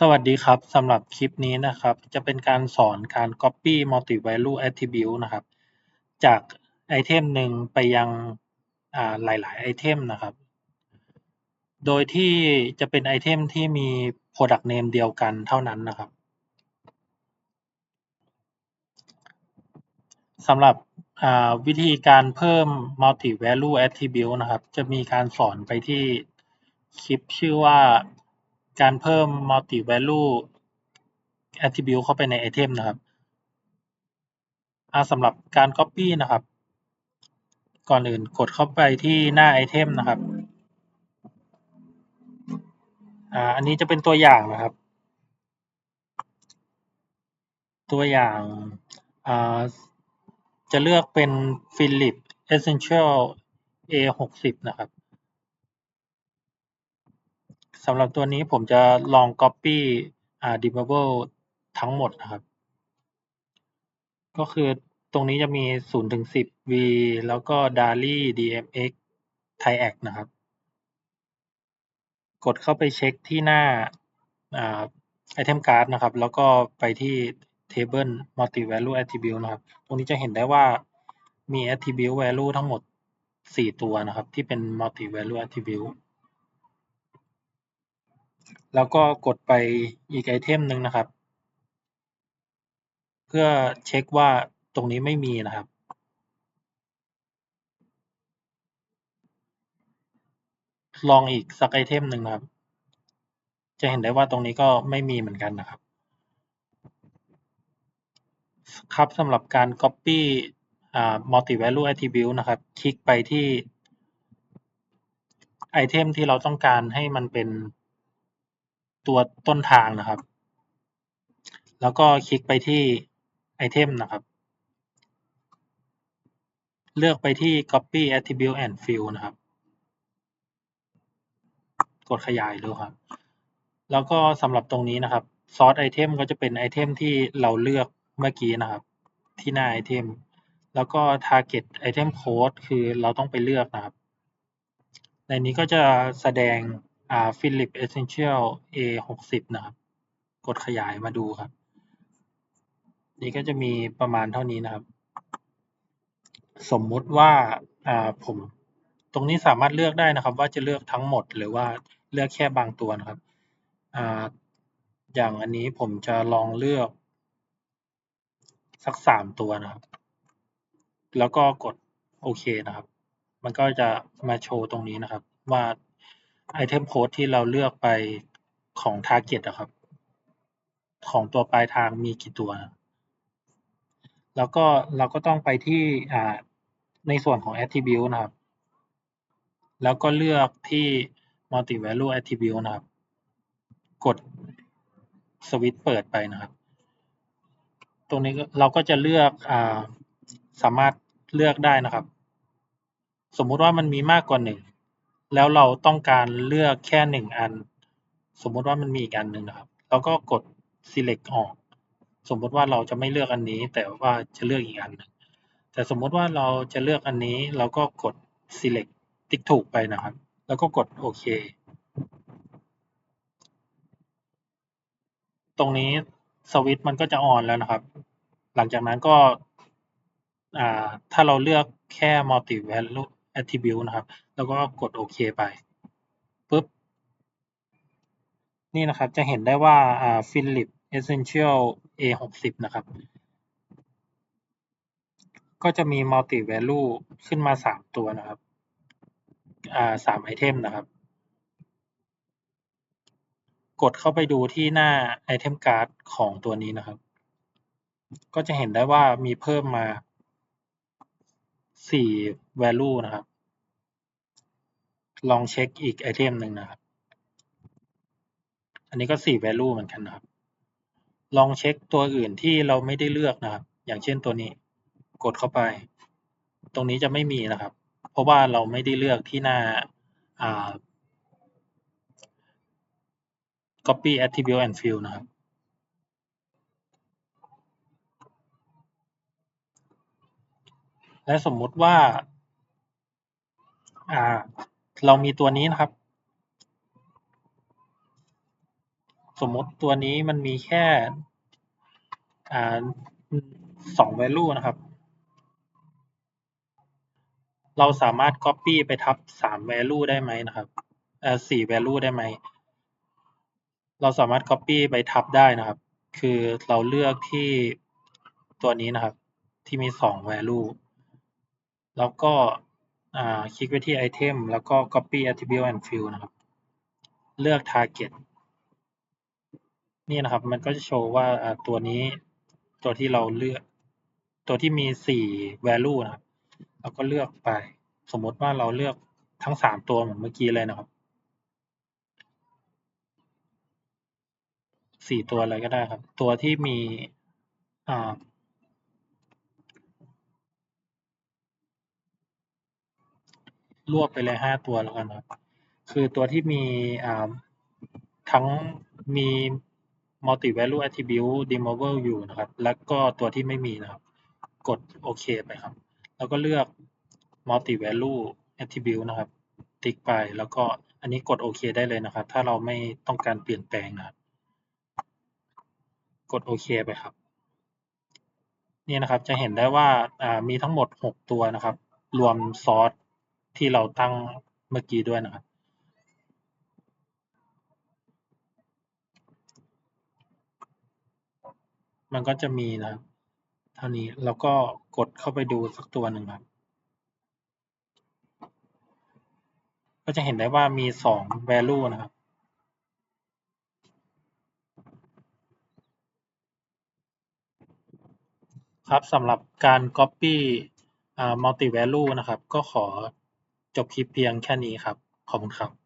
สวัสดีครับ สำหรับคลิปนี้นะครับ จะเป็นการสอนการ Copy Multi Value Attribute นะครับ จากไอเทมหนึ่งไปยังอ่าหลาย ๆ ไอเทมนะครับ โดยที่จะเป็นไอเทมที่มี Product Name เดียวกันเท่านั้นนะครับสำหรับวิธีการเพิ่ม Multi Value Attribute นะครับ จะมีการสอนไปที่คลิปชื่อว่า การเพิ่ม Multi Value Attribute เข้าไปในไอเทมนะครับอ่าสำหรับการ Copy นะครับ ก่อนอื่นกดเข้าไปที่หน้าไอเทมนะครับอ่าอันนี้จะเป็นตัวอย่างนะครับ ตัวอย่างอ่าจะเลือกเป็น philips Essential A60 นะครับ สำหรับตัวนี้ผมจะลอง Copy อ่า Deliverable ทั้งหมดนะครับ ก็คือตรงนี้จะมี 0 ถึง 10 V แล้วก็ DALI DMX TIAC นะครับ กดเข้าไปเช็คที่หน้าอ่า Item Card นะครับ แล้วก็ไปที่ Table Multi Value Attribute นะครับ ตรงนี้จะเห็นได้ว่ามี Attribute Value ทั้งหมด 4 ตัวนะครับ ที่เป็น Multi Value Attribute แล้วก็กดไปอีกไอเทมหนึ่งนะครับ เพื่อเช็คว่าตรงนี้ไม่มีนะครับ ลองอีกสักไอเทมหนึ่งนะครับ จะเห็นได้ว่าตรงนี้ก็ไม่มีเหมือนกันนะครับ ครับสำหรับการ Copy อ่า Multi Value Attribute นะครับ คลิกไปที่ไอเทมที่เราต้องการให้มันเป็น ตัวต้นทางนะครับ แล้วก็คลิกไปที่ไอเทมนะครับ เลือกไปที่ Copy Attribute and Fill นะครับ กดขยายดูครับ แล้วก็สำหรับตรงนี้นะครับ Source Item ก็จะเป็นไอเทมที่เราเลือกเมื่อกี้นะครับ ที่หน้าไอเทม แล้วก็ Target Item Code คือเราต้องไปเลือกนะครับ ในนี้ก็จะแสดง อ่า Philip Essential A60 นะครับ กดขยายมาดูครับ นี่ก็จะมีประมาณเท่านี้นะครับ สมมุติว่าอ่าผมตรงนี้สามารถเลือกได้นะครับ ว่าจะเลือกทั้งหมดหรือว่าเลือกแค่บางตัวนะครับอ่าอย่างอันนี้ผมจะลองเลือกสักสามตัวนะครับ แล้วก็กดโอเคนะครับ มันก็จะมาโชว์ตรงนี้นะครับ ว่า ไอเทมโค้ดที่เราเลือกไปของ Target อะครับ ของตัวปลายทางมีกี่ตัว แล้วก็เราก็ต้องไปที่อ่าในส่วนของ Attribute นะครับ แล้วก็เลือกที่ Multi Value Attribute นะครับ กดสวิตช์เปิดไปนะครับ ตรงนี้เราก็จะเลือกอ่าสามารถเลือกได้นะครับ สมมุติว่ามันมีมากกว่าหนึ่ง แล้วเราต้องการเลือกแค่หนึ่งอัน สมมุติว่ามันมีอีกอันหนึ่งนะครับเราก็กด select ออก สมมุติว่าเราจะไม่เลือกอันนี้ แต่ว่าจะเลือกอีกอันหนึ่งแต่สมมุติว่าเราจะเลือกอันนี้ เราก็กด select ติ๊กถูกไปนะครับ แล้วก็กดโอเค ตรงนี้สวิตช์มันก็จะออนแล้วนะครับ หลังจากนั้นก็อ่าถ้าเราเลือกแค่ multi value attribute นะครับ แล้วก็กดโอเคไปปุ๊บ นี่นะครับจะเห็นได้ว่าอ่า Philip Essential A60 นะครับ ก็จะมี multi value ขึ้นมาสามตัวนะครับอ่าสามไอเทมนะครับ กดเข้าไปดูที่หน้า Item Card ของตัวนี้นะครับ ก็จะเห็นได้ว่ามีเพิ่มมา สี่ value นะครับ ลองเช็คอีกไอเทมหนึ่งนะครับ อันนี้ก็สี่ value เหมือนกันนะครับ ลองเช็คตัวอื่นที่เราไม่ได้เลือกนะครับ อย่างเช่นตัวนี้ กดเข้าไป ตรงนี้จะไม่มีนะครับ เพราะว่าเราไม่ได้เลือกที่หน้าา copy attribute and fill นะครับ และสมมุติว่า อ่า เรามีตัวนี้นะครับ สมมติตัวนี้มันมีแค่ อ่าสอง value นะครับ เราสามารถ copy ไปทับสาม value ได้ไหมนะครับเอ่อสี่ value ได้ไหม เราสามารถ copy ไปทับได้นะครับ คือเราเลือกที่ตัวนี้นะครับ ที่มีสอง value แล้วก็คลิกไปที่ item แล้วก็ copy attribute and fill นะครับ เลือก target นี่นะครับมันก็จะโชว์ว่าตัวนี้ตัวที่เราเลือก ตัวที่มีสี่ value นะครับเราก็เลือกไป สมมติว่าเราเลือกทั้งสามตัวเหมือนเมื่อกี้เลยนะครับสี่ตัวอะไรก็ได้ครับ ตัวที่มีอ่า รวบไปเลยห้าตัวแล้วกันครับ คือตัวที่มีอ่าทั้งมี multi value attribute removal อยู่นะครับ แล้วก็ตัวที่ไม่มีนะครับ กดโอเคไปครับ แล้วก็เลือก multi value attribute นะครับ ติ๊กไป แล้วก็อันนี้กดโอเคได้เลยนะครับ ถ้าเราไม่ต้องการเปลี่ยนแปลงนะครับ กดโอเคไปครับ นี่นะครับ จะเห็นได้ว่ามีทั้งหมดหกตัวนะครับ รวมซอส ที่เราตั้งเมื่อกี้ด้วยนะครับ มันก็จะมีนะครับเท่านี้แล้วก็กดเข้าไปดูสักตัวหนึ่งครับ ก็จะเห็นได้ว่ามีสอง value นะครับครับสำหรับการ copy multi value นะครับ ก็ขอ จบคลิปเพียงแค่นี้ครับ ขอบคุณครับ